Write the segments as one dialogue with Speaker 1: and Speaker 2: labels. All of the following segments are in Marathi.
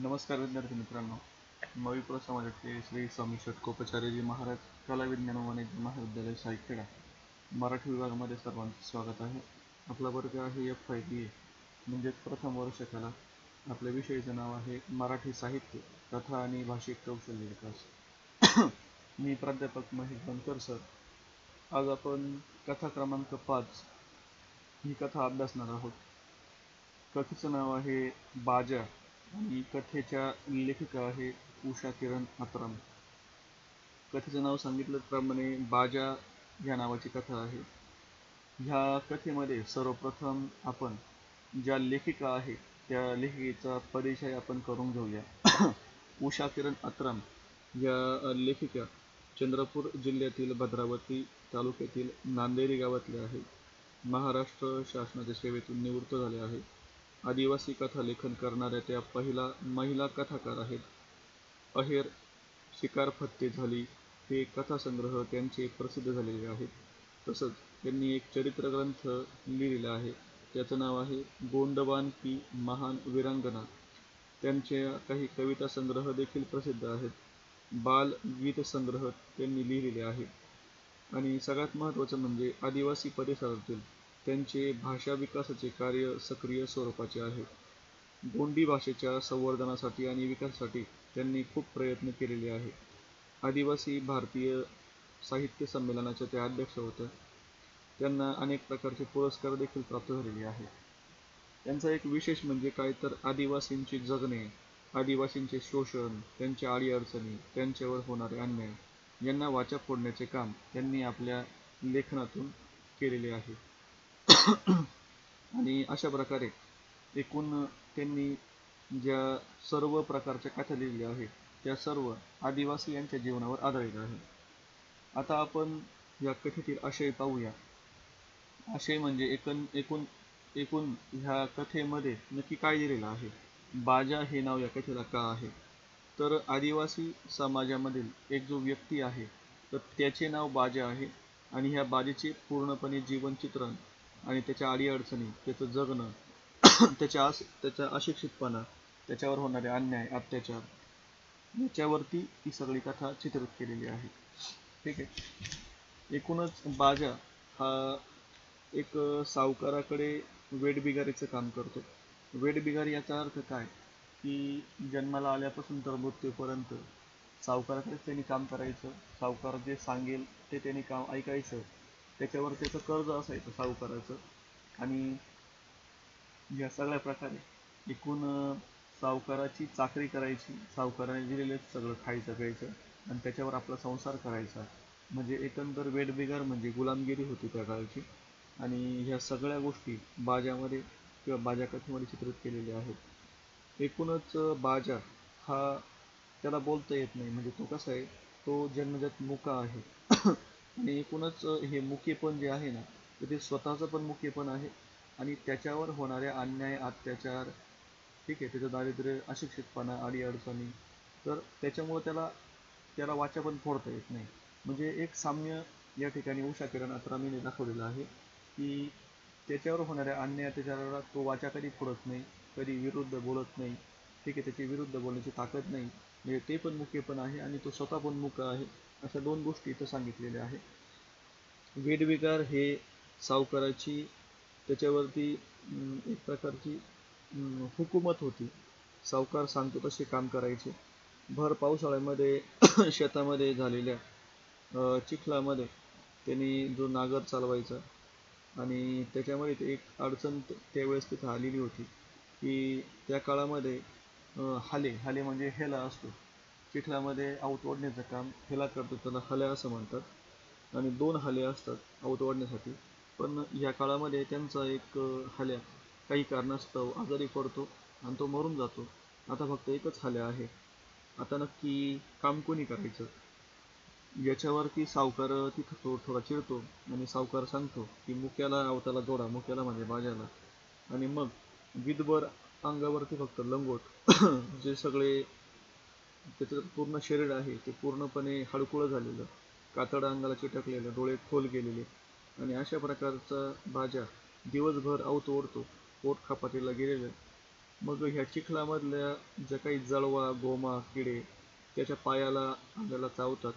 Speaker 1: नमस्कार विद्यार्थी मित्रांनो. मविप्र समाजाचे श्री स्वामी षटकोपचार्यजी महाराज कला विज्ञान वाणिज्य महाविद्यालय साहित्यडा मराठी विभागामध्ये सर्वांचं स्वागत आहे. आपला वर्ग आहे एफ आय बी ए म्हणजेच प्रथम वर्ष कला आपल्या विषयाचं नाव आहे मराठी साहित्य कथा आणि भाषिक कौशल्य विकास. मी प्राध्यापक महेश बनकर सर. आज आपण कथा क्रमांक पाच ही कथा अभ्यासणार आहोत. कथेचं नाव आहे बाजा. आणि कथेच्या लेखिका आहे उषा किरण अत्राम. कथेचं नाव सांगितल्याप्रमाणे बाजा या नावाची कथा आहे. ह्या कथेमध्ये सर्वप्रथम आपण ज्या लेखिका आहे त्या लेखिकेचा परिचय आपण करून घेऊया. उषा किरण अत्राम या लेखिका चंद्रपूर जिल्ह्यातील भद्रावती तालुक्यातील नांदेरी गावातल्या आहेत. महाराष्ट्र शासनाच्या सेवेतून निवृत्त झाले आहेत. आदिवासी कथा लेखन करणाऱ्या त्या पहिला महिला कथाकार आहेत. अहेर शिकार फत्ते झाली हे कथासंग्रह त्यांचे प्रसिद्ध झालेले आहेत. तसंच त्यांनी एक चरित्र ग्रंथ लिहिलेला आहे. त्याचं नाव आहे गोंडवान की महान वीरांगना. त्यांच्या काही कविता संग्रह देखील प्रसिद्ध आहेत. बाल गीत संग्रह त्यांनी लिहिलेले आहे आणि सगळ्यात महत्त्वाचं म्हणजे आदिवासी परिसरातील त्यांचे भाषा विकासाचे कार्य सक्रिय स्वरूपाचे आहे. गोंडी भाषेच्या संवर्धनासाठी आणि विकासासाठी त्यांनी खूप प्रयत्न केलेले आहे. आदिवासी भारतीय साहित्य संमेलनाच्या त्या अध्यक्ष होत्या. त्यांना अनेक प्रकारचे पुरस्कार देखील प्राप्त झालेले आहेत त्यांचा एक विशेष म्हणजे काय तर आदिवासींचे जगणे आदिवासींचे शोषण त्यांच्या अडीअडचणी त्यांच्यावर होणारे अन्याय यांना वाचा फोडण्याचे काम त्यांनी आपल्या लेखनातून केलेले आहे. आणि अशा प्रकारे एकूण त्यांनी ज्या सर्व प्रकारच्या कथा लिहिल्या आहेत त्या सर्व आदिवासी यांच्या जीवनावर आधारित आहे आता आपण या कथेतील आशय पाहूया. आशय म्हणजे एकूण एकूण एकूण ह्या कथेमध्ये नक्की काय दिलेलं आहे? बाजा हे नाव या कथेला का आहे? तर आदिवासी समाजामधील एक जो व्यक्ती आहे तर त्याचे नाव बाजा आहे. आणि ह्या बाजेचे पूर्णपणे जीवनचित्रण आणि त्याच्या अडीअडचणी त्याचं जगणं त्याच्या अस त्याचा अशिक्षितपणा त्याच्यावर होणारे अन्याय अत्याचार याच्यावरती ही सगळी कथा चित्रित केलेली आहे. ठीक आहे? एकूणच बाजा हा एक सावकाराकडे वेडबिगारीचं काम करतो. वेडबिगारी याचा अर्थ काय? की जन्माला आल्यापासून तर मृत्यूपर्यंत सावकाराकडेच त्यांनी काम करायचं सावकार जे सांगेल ते त्यांनी काम ऐकायचं त्याच्यावर त्याचं कर्ज असायचं सावकाराचं आणि या सगळ्या प्रकारे एकूण सावकाराची चाकरी करायची सावकाराने दिलेलेच सगळं खायचं प्यायचं आणि त्याच्यावर आपला संसार करायचा. म्हणजे एकंदर वेठबिगार म्हणजे गुलामगिरी होती त्या काळची. आणि ह्या सगळ्या गोष्टी बाजामध्ये किंवा बाजा कथेमध्ये चित्रित केलेल्या आहेत. एकूणच बाजा हा त्याला बोलता येत नाही. म्हणजे तो कसा आहे? तो जन्मजात मुका आहे. आणि एकूणच हे मुकेपण जे आहे ना तर ते स्वतःचं पण मुकेपण आहे आणि त्याच्यावर होणाऱ्या अन्याय अत्याचार ठीक आहे त्याचं दारिद्र्य अशिक्षितपणा अडीअडचणी तर त्याच्यामुळं त्याला त्याला वाचा पण फोडता येत नाही. म्हणजे एक साम्य या ठिकाणी उषा किरण अत्रामीने दाखवलेलं आहे की त्याच्यावर होणाऱ्या अन्याय अत्याचाराला तो वाचा कधी फोडत नाही कधी विरुद्ध बोलत नाही ठीक आहे त्याची विरुद्ध बोलण्याची ताकद नाही. म्हणजे ते पण मुके पण आहे आणि तो स्वतः पण मुक आहे. अशा दोन गोष्टी इथं सांगितलेल्या आहेत. वेदविकार हे सावकाराची त्याच्यावरती एक प्रकारची हुकूमत होती. सावकार सांगतो तसे काम करायचे. भर पावसाळ्यामध्ये शेतामध्ये झालेल्या चिखलामध्ये त्यांनी जो नागर चालवायचा आणि त्याच्यामध्ये ते एक अडचण त्यावेळेस तिथं आलेली होती की त्या काळामध्ये हाले हाले म्हणजे हेला असतो. चिखलामध्ये आऊत ओढण्याचं काम हेला करतो त्याला हल्या असं म्हणतात. आणि दोन हाले असतात आऊत ओढण्यासाठी. पण या काळामध्ये त्यांचा एक हल्या काही कारणास्तव आजारी पडतो आणि तो मरून जातो. आता फक्त एकच हाल्या आहे. आता नक्की काम कोणी करायचं? याच्यावरती सावकार तिथं तो थोडा चिडतो आणि सावकार सांगतो की मुक्याला अवताला जोडा मुक्याला म्हणजे बाजाला आणि मग विधभर अंगावरती फक्त लंगोट जे सगळे त्याचं पूर्ण शरीर आहे ते पूर्णपणे हडकुळं झालेलं कातड अंगाला चिटकलेलं डोळे खोल गेलेले आणि अशा प्रकारचा भाज्या दिवसभर आवतो ओढतो पोट खापाटीला गेलेलं. मग ह्या चिखलामधल्या ज्या काही जळवा गोमा किडे त्याच्या पायाला अंगाला चावतात.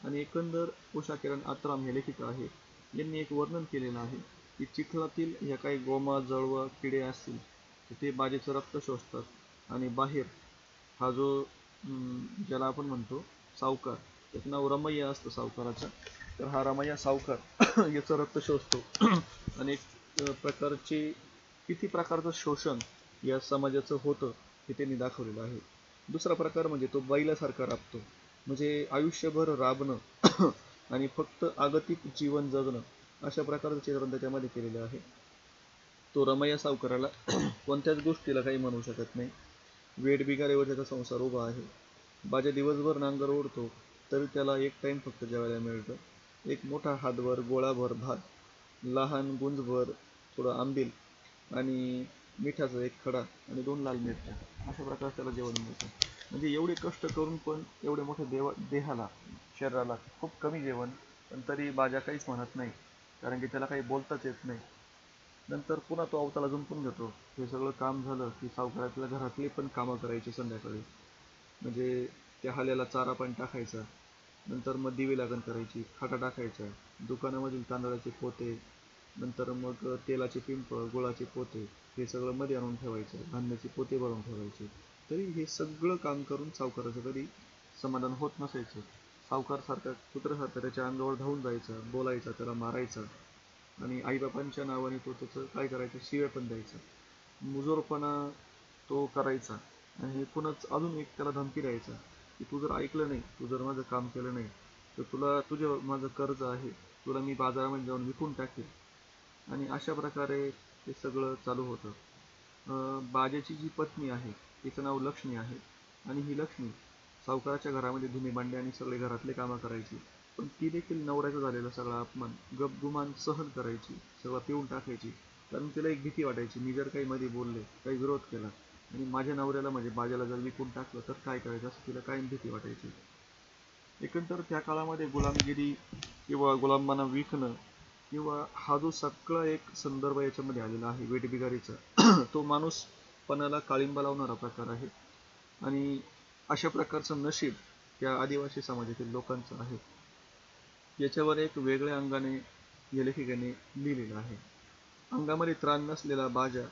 Speaker 1: आणि एकंदर उषा किरण आत्राम हे लेखिका आहे. यांनी एक वर्णन केलेलं आहे की चिखलातील ह्या काही गोमा जळवा किडे असतील तर ते बाजेचं रक्त शोषतात. आणि बाहेर हा जो ज्याला आपण म्हणतो सावकार. त्याचं नाव रमैया असतं सावकाराचं. तर हा रमय्या सावकार याचं रक्त शोषतो. आणि प्रकारचे किती प्रकारचं शोषण या समाजाचं होतं हे त्यांनी दाखवलेलं आहे. दुसरा प्रकार म्हणजे तो बैलासारखा राबतो. म्हणजे आयुष्यभर राबणं आणि फक्त आगतिक जीवन जगणं अशा प्रकारचं चित्रण त्याच्यामध्ये केलेलं आहे. तो रमैया सावकाराला कोणत्याच गोष्टीला काही म्हणू शकत नाही. वेड त्याचा संसार उभा आहे. बाजा दिवसभर नांगर ओढतो तरी त्याला एक टाईम फक्त जेवायला मिळतं. एक मोठा हातभर गोळाभर भात लहान गुंजभर थोडं आंबील आणि मिठाचा एक खडा आणि दोन लाल मिरच्या. अशा प्रकारे त्याला जेवण मिळतं. म्हणजे एवढे कष्ट करून पण एवढे मोठे देवा देहाला शरीराला खूप कमी जेवण पण तरी बाजा काहीच म्हणत नाही. कारण की त्याला काही बोलताच येत नाही. नंतर पुन्हा तो अवताला जुंपून घेतो. हे सगळं काम झालं की सावकारातल्या घरातली पण कामं करायची संध्याकाळी. म्हणजे त्या हल्याला चारा पण टाकायचा. नंतर मग दिवे लागण करायची खाटा टाकायचा दुकानामधील तांदळाचे पोते नंतर मग तेलाचे पिंप गुळाचे पोते हे सगळं मध्ये आणून ठेवायचं धान्याचे पोते भरून ठेवायचे. तरी हे सगळं काम करून सावकाराचं कधी समाधान होत नसायचं. सावकारसारखा कुत्र्यासारखा त्याच्या अंगावर धावून जायचं बोलायचा त्याला मारायचा. आणि आईबापांच्या नावाने तो त्याचं काय करायचं? शिव्या पण द्यायचा. मुजोरपणा तो करायचा. आणि एकूणच अजून एक त्याला धमकी द्यायचा की तू जर ऐकलं नाही तू जर माझं काम केलं नाही तर तुला तुझं माझं कर्ज आहे तुला मी बाजारामध्ये जाऊन विकून टाकेल. आणि अशा प्रकारे ते सगळं चालू होतं. बाजेची जी पत्नी आहे तिचं नाव लक्ष्मी आहे. आणि ही लक्ष्मी सावकाराच्या घरामध्ये धुणे भांडे आणि सगळे घरातले कामं करायची. पण ती देखील नवऱ्याचा झालेला सगळा अपमान गपगुमान सहन करायची सगळं पिऊन टाकायची. कारण तिला एक भीती वाटायची मी जर काही मध्ये बोलले काही विरोध केला आणि माझ्या नवऱ्याला म्हणजे बाजाला जर विकून टाकलं तर काय करायचं? असं तिला कायम भीती वाटायची. एकंदर त्या काळामध्ये गुलामगिरी किंवा गुलामांना विकणं किंवा हा जो सगळा एक संदर्भ याच्यामध्ये आलेला आहे वेटबिगारीचा तो माणूस पणाला काळिंबा लावणारा प्रकार आहे. आणि अशा प्रकारचं नशीब या आदिवासी समाजातील लोकांचं आहे. याच्यावर एक वेगळ्या अंगाने या लेखिकेने लिहिलेलं आहे. अंगामध्ये त्राण नसलेला बाजा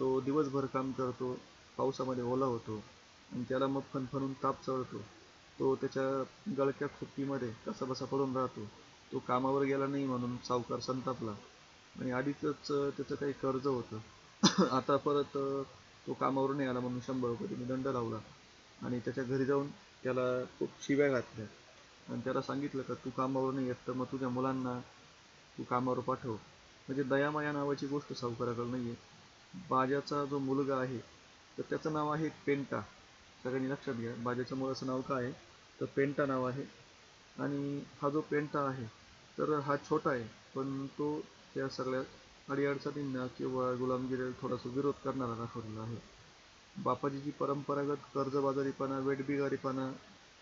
Speaker 1: तो दिवसभर काम करतो पावसामध्ये ओला होतो आणि त्याला मग फनफणून ताप चढतो. तो त्याच्या गळक्या खुप्पीमध्ये कसा बसा पडून राहतो. तो कामावर गेला नाही म्हणून सावकार संतापला आणि आधीच त्याचं काही कर्ज होतं. आता परत तो कामावर नाही आला म्हणून शंभर रुपये त्यांनी दंड लावला आणि त्याच्या घरी जाऊन त्याला खूप शिव्या घातल्या. आणि त्याला सांगितलं का तू कामावर नाही येत तर मग तुझ्या मुलांना तू कामावर पाठव. म्हणजे दयामाया नावाची गोष्ट सावकाराकडे नाही आहे बाजाचा जो मुलगा आहे तर त्याचं नाव आहे पेंटा. सगळ्यांनी लक्षात घ्या बाजाच्या मुलाचं नाव काय आहे? तर पेंटा नाव आहे. आणि हा जो पेंटा आहे तर हा छोटा आहे पण तो त्या सगळ्या अडीअडचणींना किंवा गुलामगिरीला थोडासा विरोध करणारा दाखवलेला आहे. बापाची जी परंपरागत कर्जबाजारीपणा वेटबिगारीपणा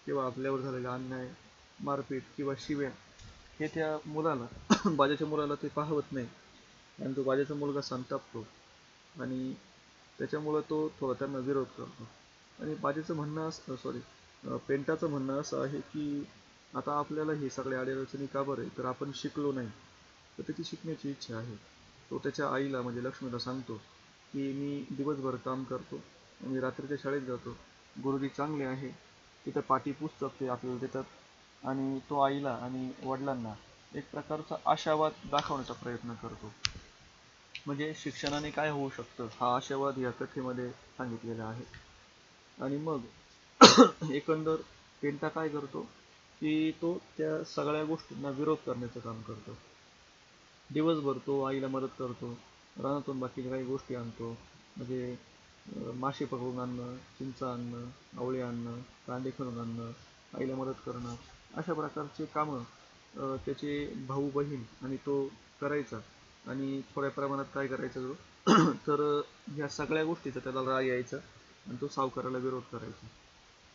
Speaker 1: किंवा आपल्यावर झालेला अन्याय मारपीट किंवा शिव्या हे त्या मुलाला बाजाच्या मुलाला ते पाहवत नाही. आणि तो बाजाचा मुलगा संतापतो. आणि त्याच्यामुळं तो थोडा त्यांना विरोध करतो. आणि बाजेचं म्हणणं असं सॉरी पेंटाचं म्हणणं असं आहे की आता आपल्याला हे सगळे अडीअडचणी का बरं आहे? तर आपण शिकलो नाही. तर त्याची शिकण्याची इच्छा आहे. तो त्याच्या आईला म्हणजे लक्ष्मीला सांगतो की मी दिवसभर काम करतो. आणि रात्रीच्या शाळेत जातो. गुरुजी चांगले आहे. तिथं पाठी पुस्तक ते आपल्याला देतात. आणि तो आईला आणि वडिलांना एक प्रकारचा आशावाद दाखवण्याचा प्रयत्न करतो. म्हणजे शिक्षणाने काय होऊ शकतं हा आशावाद या कथेमध्ये सांगितलेला आहे. आणि मग एकंदर पेंटा काय करतो की तो त्या सगळ्या गोष्टींना विरोध करण्याचं काम करतो. दिवसभर तो आईला मदत करतो रानातून बाकीच्या काही गोष्टी आणतो. म्हणजे मासे पकडून आणणं चिंच आणणं आवळे आणणं कांदे खणून आणणं आईला मदत करणं. अशा प्रकारचे कामं त्याचे भाऊ बहीण आणि तो करायचा आणि थोड्या प्रमाणात काय करायचा जो तर ह्या सगळ्या गोष्टीचा त्याला राग यायचा आणि तो सावकाराला विरोध करायचा.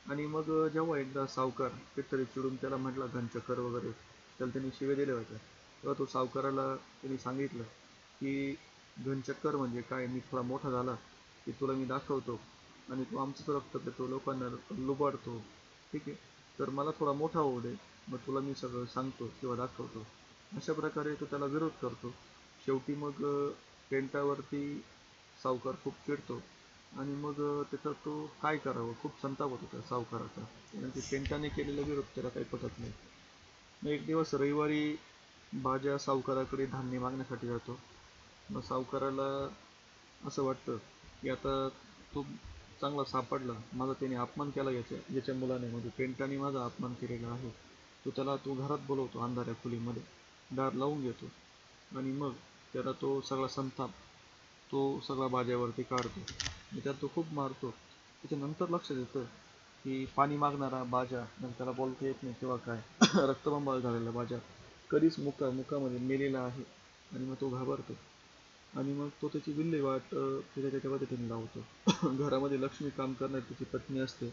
Speaker 1: आणि मग जेव्हा एकदा सावकार काहीतरी चिडून त्याला म्हटला घनचक्कर वगैरे त्याला त्यांनी शिवे दिले होते तेव्हा तो सावकाराला त्यांनी सांगितलं की घनचक्कर म्हणजे काय? मी थोडा मोठा झाला की तुला मी दाखवतो आणि तू आमचंच रक्त पितो लोकांना लुबाडतो. ठीक आहे. तर मला थोडा मोठा होऊ दे मग तुला मी सगळं सांगतो किंवा दाखवतो. अशा प्रकारे तो त्याला विरोध करतो. शेवटी मग टेंटावरती सावकार खूप चिडतो. आणि मग त्याचा तो काय करावं? खूप संताप होतो त्या सावकाराचा. कारण की टेंटाने केलेला विरोध त्याला काही पटत नाही. मग एक दिवस रविवारी बाजा सावकाराकडे धान्य मागण्यासाठी जातो. मग सावकाराला असं वाटतं की आता तो चांगला सापडला माझा त्याने अपमान केला याच्या याच्या मुलाने. म्हणजे पेंटाने माझा अपमान केलेला आहे. तो त्याला तो घरात बोलवतो अंधाऱ्या खोलीमध्ये. दार लावून घेतो. आणि मग त्याला तो सगळा संताप तो सगळा बाजावरती काढतो. त्यात तो खूप मारतो. त्याच्यानंतर लक्षात येतं की पाणी मागणारा बाजा नंतर त्याला बोलता येत नाही किंवा काय. रक्तबंबाळ झालेला बाजा कधीच मुका मुकामध्ये मेलेला आहे. आणि मग तो घाबरतो. आणि मग तो त्याची विल्हेवाट अं, त्याच्या त्याच्या पद्धतीने लावतो. घरामध्ये लक्ष्मी काम करणारी त्याची पत्नी असते.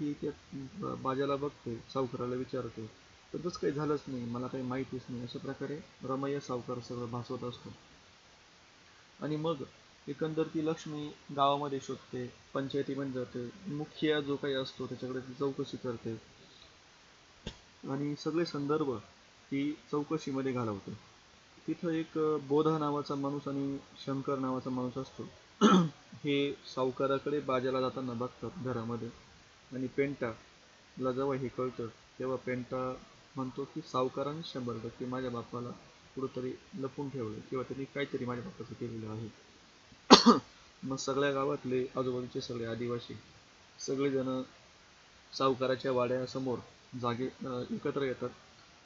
Speaker 1: ती त्या बाजाला बघते सावकाराला विचारते. पण तसं काही झालंच नाही मला काही माहितीच नाही. अशा प्रकारे रमैया सावकार सगळं भासवत असतो. आणि मग एकंदर ती लक्ष्मी गावामध्ये शोधते पंचायतीमध्ये जाते. मुखिया जो काही असतो त्याच्याकडे ती चौकशी करते. आणि सगळे संदर्भ ती चौकशीमध्ये घालवते. तिथं एक बोध बोधा नावाचा माणूस आणि शंकर नावाचा माणूस असतो. हे सावकाराकडे बाजाला जाताना बघतात घरामध्ये. आणि पेंटाला जेव्हा हे कळतं तेव्हा पेंटा म्हणतो की सावकाराने शंभर टक्के माझ्या बापाला कुठंतरी लपून ठेवलं किंवा त्यांनी काहीतरी माझ्या बापाचं केलेलं आहे. मग सगळ्या गावातले आजूबाजूचे सगळे आदिवासी सगळेजण सावकाराच्या वाड्यासमोर जागे एकत्र येतात.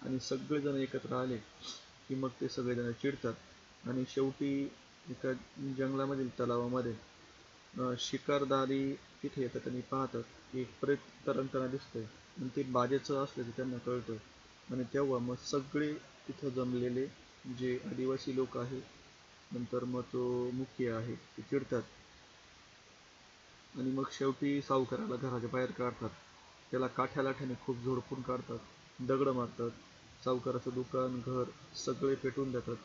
Speaker 1: आणि सगळेजण एकत्र आले की मग ते सगळेजण चिडतात. आणि शेवटी एका जंगलामधील तलावामध्ये शिकारदारी तिथे येतात आणि पाहतात की एक प्रेत तरंगताना दिसतंय. आणि ते बाजेचं असल्याचं त्यांना कळतं. आणि तेव्हा मग सगळे तिथं जमलेले जे आदिवासी लोक आहेत नंतर मग तो मुख्य आहे ते चिडतात. आणि मग शेवटी सावकाराला घराच्या बाहेर काढतात. त्याला काठ्या लाठ्याने खूप झोडपून काढतात दगडं मारतात. सावकाराचं दुकान घर सगळे पेटवून देतात.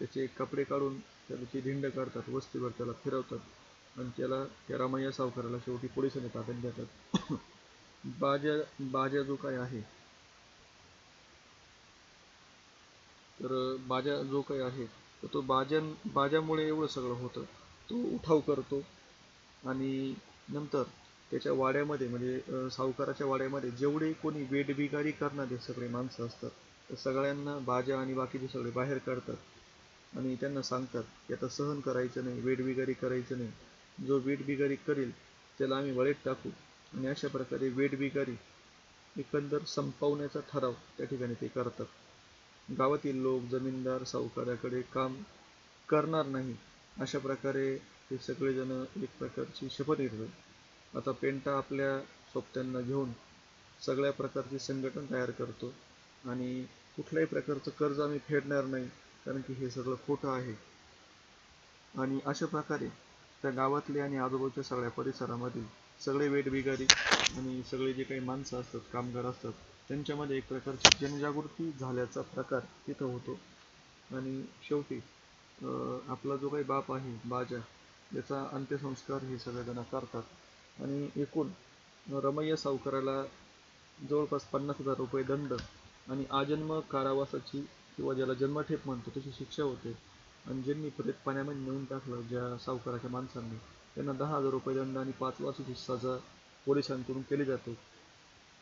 Speaker 1: त्याचे कपडे काढून त्याची धिंड काढतात वस्तीवर त्याला फिरवतात आणि त्याला त्या रामय्या सावकाराला शेवटी पोलिसांनी ताब्यात देतात बाजा बाजा जो काय आहे तर बाजा जो काही आहे तर तो बाजन बाजामुळे एवढं सगळं होतं. तो उठाव करतो आणि नंतर त्याच्या वाड्यामध्ये म्हणजे सावकाराच्या वाड्यामध्ये जेवढे कोणी वेठबिगारी करणारे सगळे माणसं असतात तर सगळ्यांना बाजा आणि बाकीचे सगळे बाहेर काढतात. आणि त्यांना सांगतात की आता सहन करायचं नाही वेटबिगारी करायचं नाही. जो वेटबिगारी करेल त्याला आम्ही वळेत टाकू. आणि अशा प्रकारे वेटबिगारी एकंदर संपवण्याचा ठराव त्या ठिकाणी ते करतात. गावातील लोक जमीनदार सावकाराकडे काम करणार नाही. अशा प्रकारे ते सगळेजण एक प्रकारची शपथ घेतात. आता पेंटा आपल्या सोबत्यांना घेऊन सगळ्या प्रकारची संघटन तयार करतो. आणि कुठल्याही प्रकारचं कर्ज आम्ही फेडणार नाही कारण की हे सगळं खोटं आहे. आणि अशा प्रकारे त्या गावातले आणि आजूबाजूच्या सगळ्या परिसरामधील सगळे वेठबिगारी आणि सगळे जे काही माणसं असतात कामगार असतात त्यांच्यामध्ये एक प्रकारची जनजागृती झाल्याचा प्रकार तिथं होतो. आणि शेवटी आपला जो काही बाप आहे बाजा याचा अंत्यसंस्कार हे सगळेजण करतात. आणि एकूण रमय्या सावकाराला जवळपास पन्नास हजार रुपये दंड आणि आजन्म कारावासाची किंवा ज्याला जन्मठेप म्हणतो तशी शिक्षा होते. आणि ज्यांनी प्रेत पाण्यामध्ये नेऊन टाकलं ज्या सावकाराच्या माणसांनी त्यांना दहा हजार रुपये दंड आणि पाच वर्षाची सजा पोलिसांकडून केली जाते.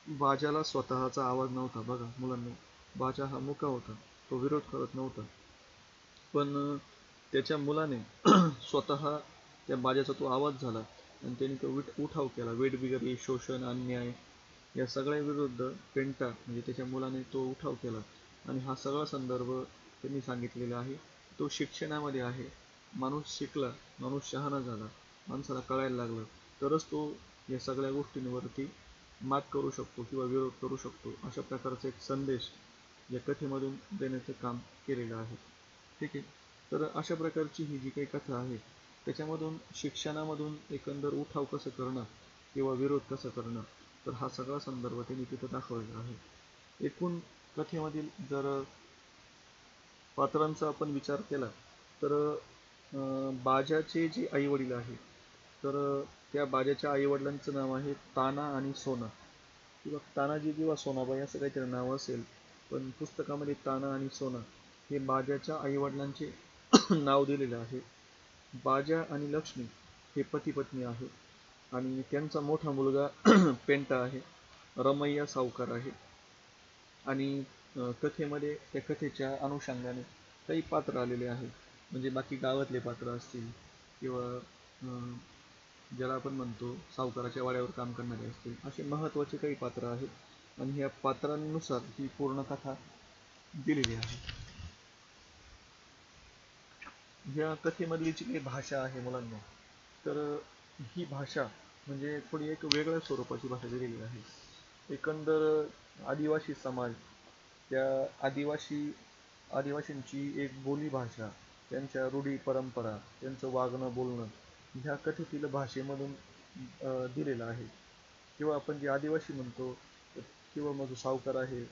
Speaker 1: बाजाला स्वतःचा आवाज नव्हता बघा मुलांना. बाजा हा मुका होता तो विरोध करत नव्हता. पण त्याच्या मुलाने स्वतः त्या बाजाचा तो आवाज झाला आणि त्यांनी तो विट उठाव केला. वेटबिगारी शोषण अन्याय या सगळ्या विरुद्ध पेंटा म्हणजे त्याच्या मुलाने तो उठाव केला. आणि हा सगळा संदर्भ त्यांनी सांगितलेला आहे. तो शिक्षणामध्ये आहे. माणूस शिकला माणूस शहाणा झाला माणसाला कळायला लागलं. तरच तो या सगळ्या गोष्टींवरती मात करू शकतो किंवा विरोध करू शकतो. अशा प्रकारचा एक संदेश या कथेमधून देण्याचं काम केलेलं आहे. ठीक आहे? तर अशा प्रकारची ही जी काही कथा आहे त्याच्यामधून शिक्षणामधून एकंदर उठाव कसं करणं किंवा विरोध कसं करणं तर हा सगळा संदर्भ त्यांनी तिथं दाखवलेला आहे. एकूण कथेमधील जर पात्रांचा आपण विचार केला तर बाजाचे जे आई वडील आहेत तर त्या बाजाच्या आईवडिलांचं नाव आहे ताना आणि सोना. किंवा तानाजी किंवा सोनाबाई असं काहीतरी नाव असेल पण पुस्तकामध्ये ताना आणि सोना हे बाजाच्या आईवडिलांचे नाव दिलेलं आहे. बाजा आणि लक्ष्मी हे पती पत्नी आहेत. आणि त्यांचा मोठा मुलगा पेंटा आहे. रमैया सावकार आहे. आणि कथेमध्ये त्या कथेच्या अनुषंगाने काही पात्र आलेले आहेत. म्हणजे बाकी गावातले पात्र असतील किंवा ज्याला आपण म्हणतो सावकाराच्या वाड्यावर काम करणारे असतील असे महत्त्वाचे काही पात्र आहेत. आणि ह्या पात्रांनुसार ही पूर्ण कथा दिलेली आहे. या कथेमधली जी काही भाषा आहे मुलांना तर ही भाषा म्हणजे थोडी एक वेगळ्या स्वरूपाची भाषा दिलेली आहे. एकंदर आदिवासी समाज त्या आदिवासी आदिवासींची एक बोली भाषा त्यांच्या रूढी परंपरा त्यांचं वागणं बोलणं ह्या कथेतील भाषेमधून दिलेलं आहे. किंवा आपण जे आदिवासी म्हणतो किंवा मग सावकार आहे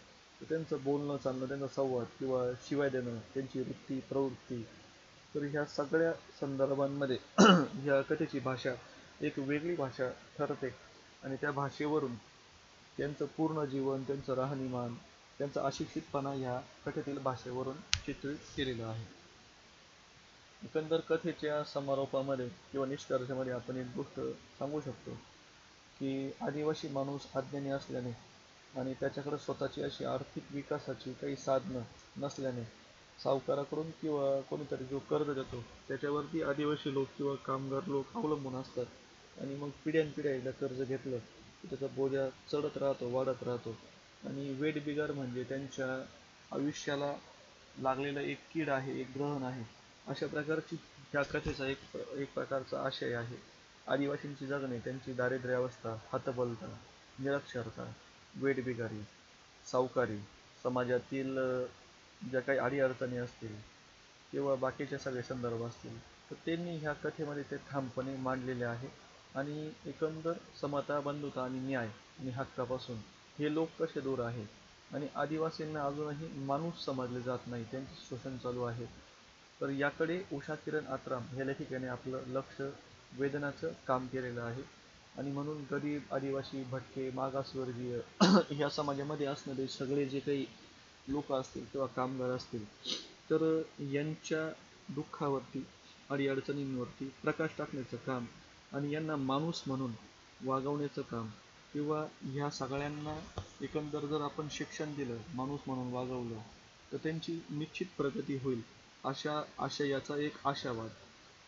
Speaker 1: तर त्यांचं बोलणं चालणं त्यांचा संवाद किंवा शिवाय देणं त्यांची वृत्ती प्रवृत्ती तर ह्या सगळ्या संदर्भांमध्ये ह्या कथेची भाषा एक वेगळी भाषा ठरते आणि त्या भाषेवरून त्यांचं पूर्ण जीवन त्यांचं राहणीमान त्यांचा अशिक्षितपणा ह्या कथेतील भाषेवरून चित्रित केलेलं आहे. एकंदर कथेच्या समारोपामध्ये किंवा निष्कर्षामध्ये आपण एक गोष्ट सांगू शकतो की आदिवासी माणूस अज्ञानी असल्याने आणि त्याच्याकडे स्वतःची अशी आर्थिक विकासाची काही साधनं नसल्याने सावकाराकडून किंवा कोणीतरी जो कर्ज देतो त्याच्यावरती आदिवासी लोक किंवा कामगार लोक अवलंबून असतात. आणि मग पिढ्यानपिढ्या एकदा कर्ज घेतलं की त्याचा बोजा चढत राहतो वाढत राहतो. आणि वेट बिगार म्हणजे त्यांच्या आयुष्याला लागलेला एक कीड आहे एक ग्रहण आहे. अशा प्रकारची ह्या कथेचा एक एक प्रकारचा आशय आहे. आदिवासींची जगणे त्यांची दारिद्र्य अवस्था हतबलता निरक्षरता वेटबिगारी सावकारी समाजातील ज्या काही अडीअडचणी असतील किंवा बाकीचे सगळे संदर्भ असतील तर त्यांनी ह्या कथेमध्ये ते ठामपणे मांडलेले आहे. आणि एकंदर समता बंधुता आणि न्याय आणि हक्कापासून हे लोक कसे दूर आहेत? आणि आदिवासींना अजूनही माणूस समजले जात नाही त्यांचे शोषण चालू आहे. तर याकडे उषा किरण आत्राम या लेखिकेने आपलं लक्ष वेदनाचं काम केलेलं आहे. आणि म्हणून गरीब आदिवासी भटके मागासवर्गीय ह्या समाजामध्ये असणारे सगळे जे काही लोक असतील किंवा कामगार असतील तर यांच्या दुःखावरती अडीअडचणींवरती प्रकाश टाकण्याचं काम आणि यांना माणूस म्हणून वागवण्याचं काम. किंवा ह्या सगळ्यांना एकंदर जर आपण शिक्षण दिलं माणूस म्हणून वागवलं तर त्यांची निश्चित प्रगती होईल अशा आशयाचा एक आशावाद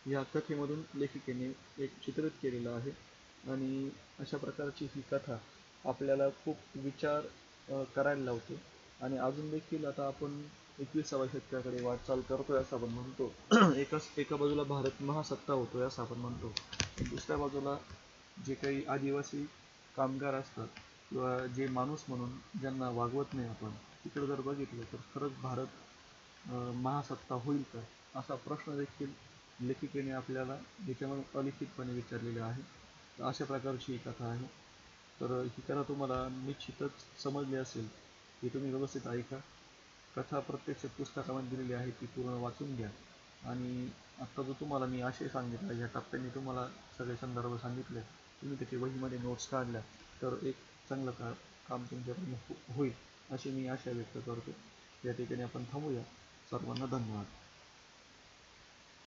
Speaker 1: ह्या कथेमधून लेखिकेने एक चित्रित केलेला आहे. आणि अशा प्रकारची ही कथा आपल्याला खूप विचार करायला लावते. आणि अजून देखील आता आपण एकविसाव्या शतकाकडे वाटचाल करतोय असं आपण म्हणतो. एकाच एका बाजूला भारत महासत्ता होतोय असं आपण म्हणतो. दुसऱ्या बाजूला जे काही आदिवासी कामगार असतात किंवा जे माणूस म्हणून ज्यांना वागवत नाही आपण तिकडे जर बघितलं तर खरंच भारत महासत्ता होईल का? असा प्रश्न देखील लेखिकेने आपल्याला याच्यामध्ये अलिखितपणे विचारलेला आहे. तर अशा प्रकारची ही कथा आहे. तर ही कथा तुम्हाला निश्चितच समजली असेल ही तुम्ही व्यवस्थित ऐका. कथा प्रत्यक्ष पुस्तकामध्ये दिलेली आहे ती पूर्ण वाचून घ्या. आणि आत्ता जो तुम्हाला मी आशय सांगितला या टप्प्याने तुम्हाला सगळे संदर्भ सांगितले. तुम्ही त्याची वहीमध्ये नोट्स काढल्या तर एक चांगलं का काम तुमच्याकडून हो-, होईल अशी मी आशा व्यक्त करतो. या ठिकाणी आपण थांबूया. सर्वांना धन्यवाद.